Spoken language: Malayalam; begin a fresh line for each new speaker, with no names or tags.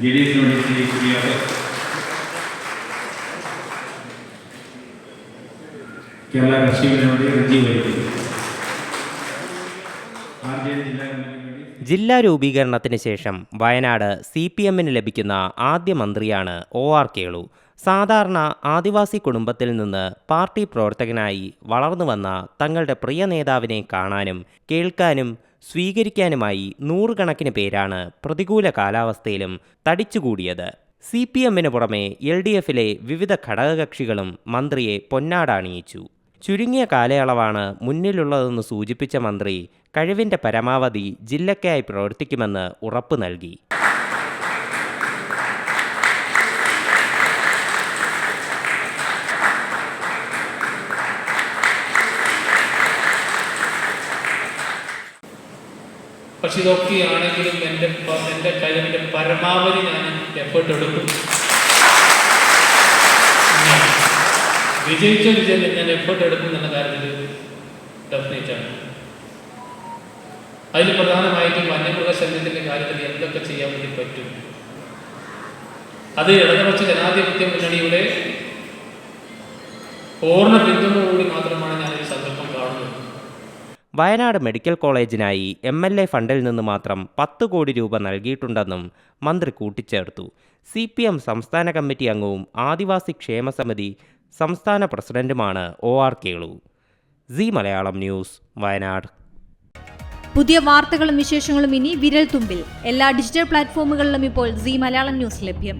ജെ ജില്ലാ
രൂപീകരണത്തിന് ശേഷം വയനാട് സി പി എമ്മിന് ലഭിക്കുന്ന ആദ്യ മന്ത്രിയാണ് ഒ ആർ കേളു. സാധാരണ ആദിവാസി കുടുംബത്തിൽ നിന്ന് പാർട്ടി പ്രവർത്തകനായി വളർന്നു വന്ന തങ്ങളുടെ പ്രിയ നേതാവിനെ കാണാനും കേൾക്കാനും സ്വീകരിക്കാനുമായി നൂറുകണക്കിന് പേരാണ് പ്രതികൂല കാലാവസ്ഥയിലും തടിച്ചുകൂടിയത്. സി പി എമ്മിന് പുറമെ എൽ ഡി എഫിലെ വിവിധ ഘടകകക്ഷികളും മന്ത്രിയെ പൊന്നാടണിയിച്ചു. ചുരുങ്ങിയ കാലയളവാണ് മുന്നിലുള്ളതെന്ന് സൂചിപ്പിച്ച മന്ത്രി കഴിവിന്റെ പരമാവധി ജില്ലയ്ക്കായി പ്രവർത്തിക്കുമെന്ന് ഉറപ്പു നൽകി.
പക്ഷെ ഇതൊക്കെയാണെങ്കിലും എന്റെ എന്റെ കഴിവിന്റെ പരമാവധി ഞാൻ എഫേർട്ട് എടുക്കും വിജയിച്ച വിജയം ഞാൻ എഫേർട്ട് എടുക്കും എന്ന കാര്യത്തിൽ ആണ്. അതിൽ പ്രധാനമായിട്ടും വന്യമൃഗശല്യത്തിന്റെ കാര്യത്തിൽ എന്തൊക്കെ ചെയ്യാൻ വേണ്ടി പറ്റും? അത് ഇടതുപക്ഷ ജനാധിപത്യ മുന്നണിയുടെ പൂർണ പിന്തുണയോടുകൂടി
വയനാട് മെഡിക്കൽ കോളേജിനായി എം എൽ എ ഫണ്ടിൽ നിന്ന് മാത്രം പത്ത് കോടി രൂപ നൽകിയിട്ടുണ്ടെന്നും മന്ത്രി കൂട്ടിച്ചേർത്തു. സി പി എം സംസ്ഥാന കമ്മിറ്റി അംഗവും ആദിവാസി ക്ഷേമ സമിതി സംസ്ഥാന പ്രസിഡന്റുമാണ് O R Kelu. C Malayalam news Wayanad.
പുതിയ വാർത്തകളും വിശേഷങ്ങളും ഇനി വിരൽ തുമ്പിൽ എല്ലാ ഡിജിറ്റൽ പ്ലാറ്റ്ഫോമുകളിലും ഇപ്പോൾ സി മലയാളം ന്യൂസ് ലഭ്യം.